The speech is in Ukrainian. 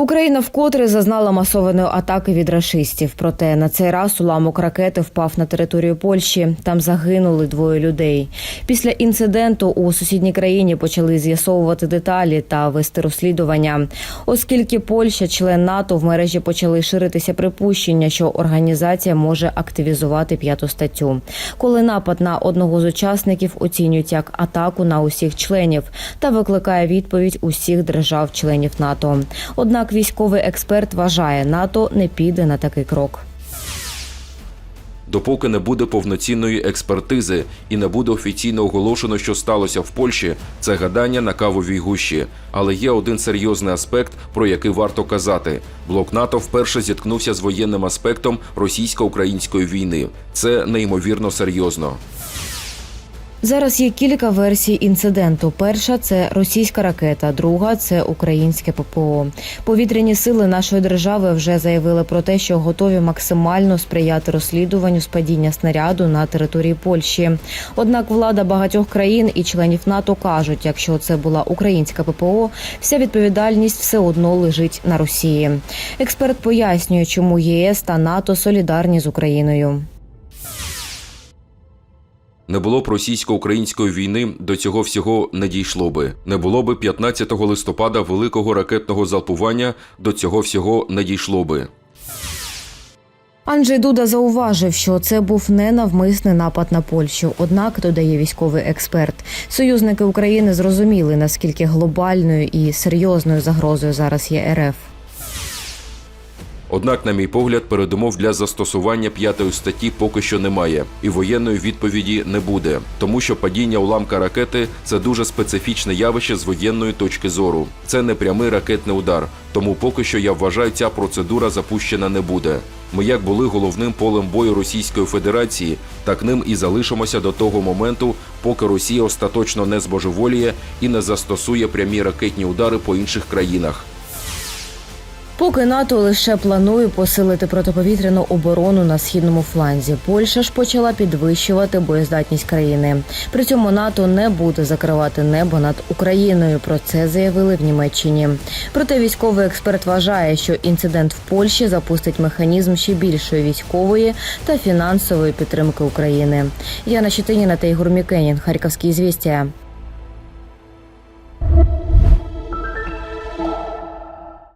Україна вкотре зазнала масованої атаки від рашистів. Проте на цей раз уламок ракети впав на територію Польщі. Там загинули двоє людей. Після інциденту у сусідній країні почали з'ясовувати деталі та вести розслідування. Оскільки Польща, член НАТО, в мережі почали ширитися припущення, що організація може активізувати п'яту статтю. Коли напад на одного з учасників оцінюють як атаку на усіх членів та викликає відповідь усіх держав-членів НАТО. Однак військовий експерт вважає, НАТО не піде на такий крок. Допоки не буде повноцінної експертизи і не буде офіційно оголошено, що сталося в Польщі, це гадання на кавовій гущі. Але є один серйозний аспект, про який варто казати: блок НАТО вперше зіткнувся з воєнним аспектом російсько-української війни. Це неймовірно серйозно. Зараз є кілька версій інциденту. Перша це російська ракета, друга це українське ППО. Повітряні сили нашої держави вже заявили про те, що готові максимально сприяти розслідуванню спадіння снаряду на території Польщі. Однак влада багатьох країн і членів НАТО кажуть, якщо це була українська ППО, вся відповідальність все одно лежить на Росії. Експерт пояснює, чому ЄС та НАТО солідарні з Україною. Не було б російсько-української війни, до цього всього не дійшло би. Не було би 15 листопада великого ракетного залпування, до цього всього не дійшло би. Анджей Дуда зауважив, що це був не навмисний напад на Польщу. Однак, додає військовий експерт, союзники України зрозуміли, наскільки глобальною і серйозною загрозою зараз є РФ. Однак, на мій погляд, передумов для застосування п'ятої статті поки що немає, і воєнної відповіді не буде, тому що падіння уламка ракети це дуже специфічне явище з воєнної точки зору. Це не прямий ракетний удар. Тому поки що я вважаю, ця процедура запущена не буде. Ми як були головним полем бою Російської Федерації, так ним і залишимося до того моменту, поки Росія остаточно не збожеволіє і не застосує прямі ракетні удари по інших країнах. Поки НАТО лише планує посилити протиповітряну оборону на східному фланзі, Польща ж почала підвищувати боєздатність країни. При цьому НАТО не буде закривати небо над Україною. Про це заявили в Німеччині. Проте військовий експерт вважає, що інцидент в Польщі запустить механізм ще більшої військової та фінансової підтримки України. Яна Щетиніна та Ігор Мікенін, Харківські звістя.